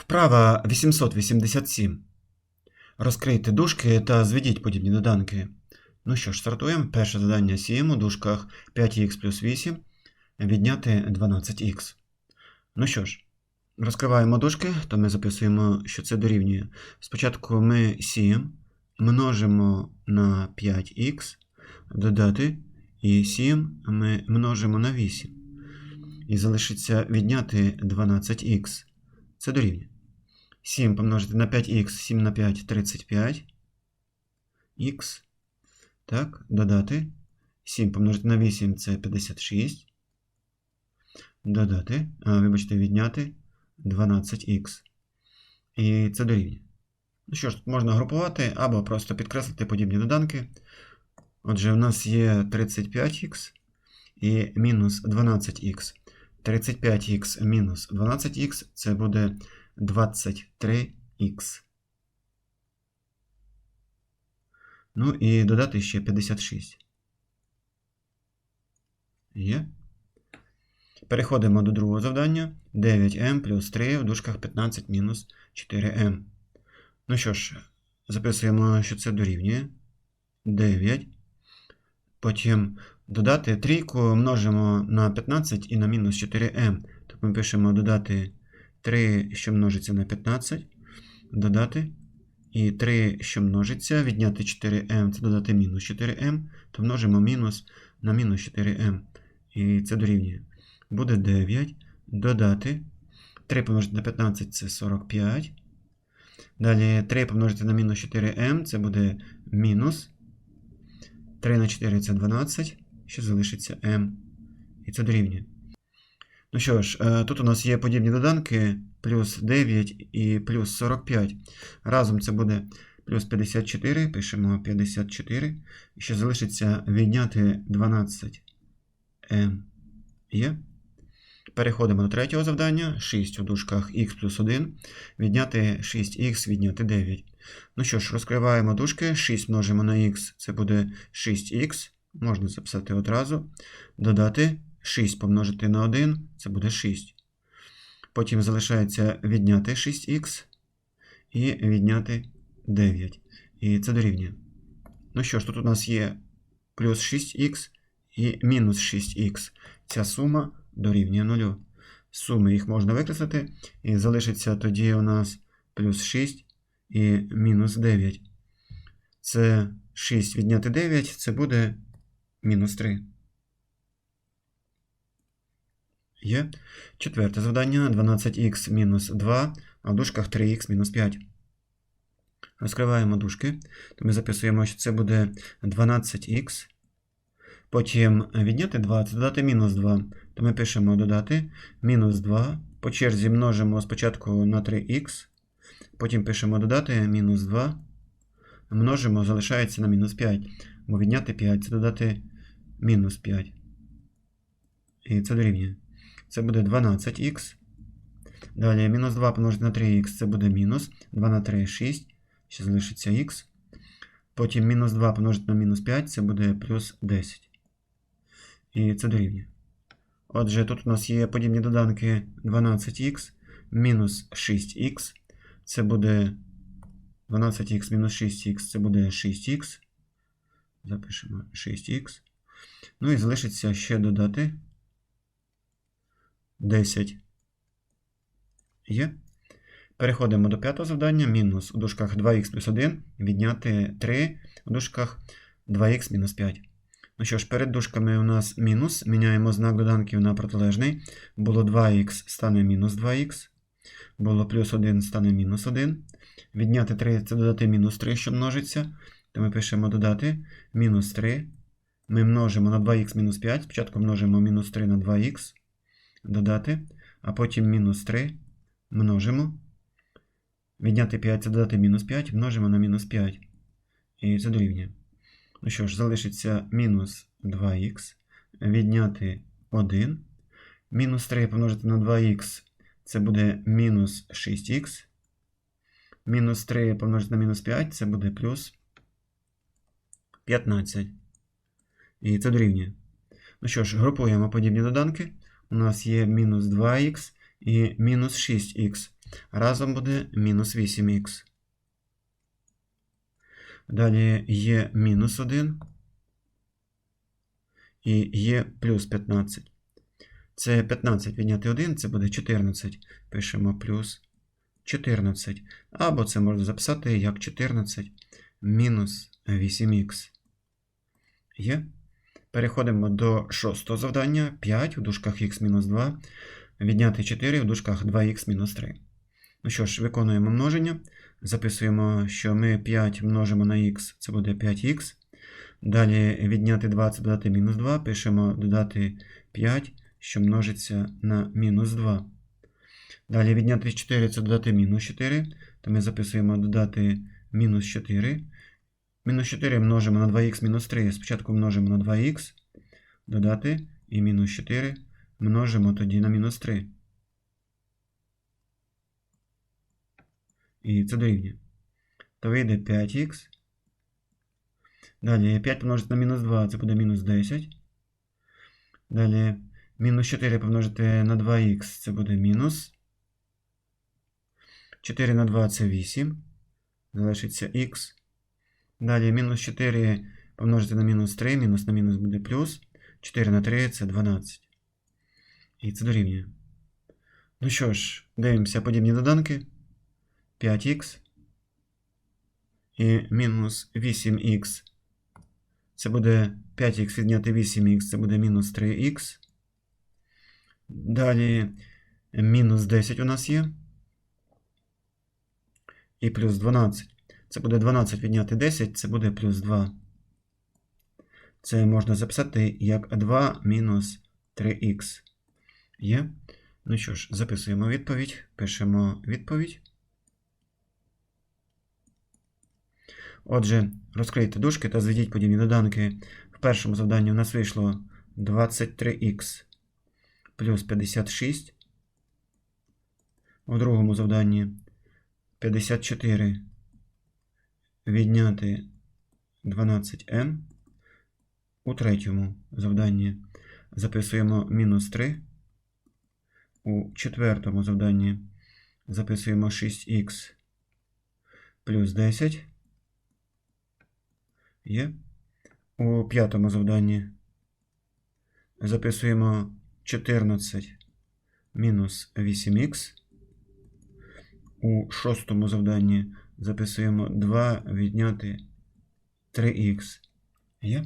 Вправа 887. Розкрийте дужки та зведіть подібні доданки. Ну що ж, стартуємо. Перше завдання 7 у дужках 5х плюс 8 відняти 12х. Ну що ж, розкриваємо дужки, то ми записуємо, що це дорівнює. Спочатку ми 7 множимо на 5х, додати, і 7 ми множимо на 8. І залишиться відняти 12х. Це дорівнює. 7 помножити на 5х, 7 на 5 35. Х. Так, додати. 7 помножити на 8 це 56. Додати. А, вибачте, відняти 12х. І це дорівнює. Ну що ж, тут можна групувати або просто підкреслити подібні доданки. Отже, у нас є 35х і мінус 12х. 35х мінус 12х це буде 23х. Ну і додати ще 56. Є. Переходимо до другого завдання. 9m плюс 3 в дужках 15 мінус 4m. Ну що ж, записуємо, що це дорівнює. 9. Потім додати трійку множимо на 15 і на мінус 4m. Так ми пишемо додати 3, що множиться на 15, додати. І 3, що множиться, відняти 4m, це додати мінус 4m, то множимо мінус на мінус 4m. І це дорівнює. Буде 9. Додати. 3 помножити на 15 це 45. Далі 3 помножити на мінус 4m, це буде мінус. 3 на 4 це 12. Ще залишиться m. І це дорівнює. Ну що ж, е, тут у нас є подібні доданки плюс 9 і плюс 45. Разом це буде плюс 54. Пишемо 54. І ще залишиться відняти 12 m. Є. Переходимо до третього завдання. 6 у дужках х плюс 1. Відняти 6х, відняти 9. Ну що ж, розкриваємо дужки. 6 множимо на х, це буде 6х. Можна записати одразу. Додати 6 помножити на 1, це буде 6. Потім залишається відняти 6х і відняти 9. І це дорівнює. Ну що ж, тут у нас є плюс 6х і мінус 6х. Ця сума дорівнює 0. Суми їх можна викреслити, і залишиться тоді у нас плюс 6 і мінус 9. Це 6 відняти 9, це буде мінус 3. Є. Четверте завдання 12х мінус 2, а в дужках 3х мінус 5. Розкриваємо дужки. То ми записуємо, що це буде 12х. Потім відняти 2, це додати мінус 2. То ми пишемо додати мінус 2. По черзі множимо спочатку на 3х. Потім пишемо додати мінус 2. Множимо, залишається на мінус 5. Бо відняти 5 це додати мінус 5. І це дорівнює. Це буде 12х. Далі мінус 2 помножити на 3х це буде мінус. 2 на 3 6. Ще залишиться х. Потім мінус 2 помножити на мінус 5 це буде плюс 10. І це дорівнює. Отже, тут у нас є подібні доданки 12х мінус 6х. Це буде 12х мінус 6х це буде 6х. Запишемо 6х. Ну і залишиться ще додати 10. Є. Переходимо до п'ятого завдання. Мінус у дужках 2х плюс 1 відняти 3 у дужках 2х мінус 5. Ну що ж, перед дужками у нас мінус. Міняємо знак доданків на протилежний. Було 2х стане мінус 2х. Було плюс 1 стане мінус 1. Відняти 3 це додати мінус 3, що множиться. То ми пишемо додати мінус 3. Ми множимо на 2х мінус 5. Спочатку множимо мінус 3 на 2х. Додати. А потім мінус 3 множимо. Відняти 5 це додати мінус 5, множимо на мінус 5. І це дорівнює. Ну що ж, залишиться мінус 2х. Відняти 1. Мінус 3 помножити на 2х. Це буде мінус 6х. Мінус 3 помножити на мінус 5, це буде плюс 15. І це дорівнює. Ну що ж, групуємо подібні доданки. У нас є мінус 2х і мінус 6х. Разом буде мінус 8х. Далі є мінус 1 і є плюс 15. Це 15 відняти 1, це буде 14. Пишемо плюс 14. Або це можна записати як 14 мінус 8х. Є. Переходимо до шостого завдання. 5 в дужках х-2. Відняти 4 в дужках 2х-3. Ну що ж, виконуємо множення. Записуємо, що ми 5 множимо на х, це буде 5х. Далі відняти 20, додати мінус 2. Пишемо додати 5, що множиться на мінус 2. Далі відняти 4 це додати мінус 4. То ми записуємо додати мінус 4. Мінус 4 множимо на 2х мінус 3. Спочатку множимо на 2х, додати і мінус 4 множимо тоді на мінус 3. І це дорівнює. То вийде 5х. Далі 5 помножити на мінус 2, це буде мінус 10. Далі мінус 4 помножити на 2х, це буде мінус. 4 на 2 це 8. Залишиться х. Далі мінус 4 помножити на мінус 3, мінус на мінус буде плюс. 4 на 3 це 12. І це дорівнює. Ну що ж, дивимося подібні доданки. 5х і мінус 8х. Це буде 5х відняти 8х, це буде мінус 3х. Далі мінус 10 у нас є. І плюс 12. Це буде 12 відняти 10, це буде плюс 2. Це можна записати як 2 мінус 3х. Є. Ну що ж, записуємо відповідь. Пишемо відповідь. Отже, розкрийте дужки та зведіть подібні доданки. В першому завданні у нас вийшло 23х плюс 56. У другому завданні 54 відняти 12m. У третьому завданні записуємо мінус 3. У четвертому завданні записуємо 6х плюс 10. Є. У п'ятому завданні записуємо 14 мінус 8х. У шостому завданні записуємо 2 відняти 3х. Є.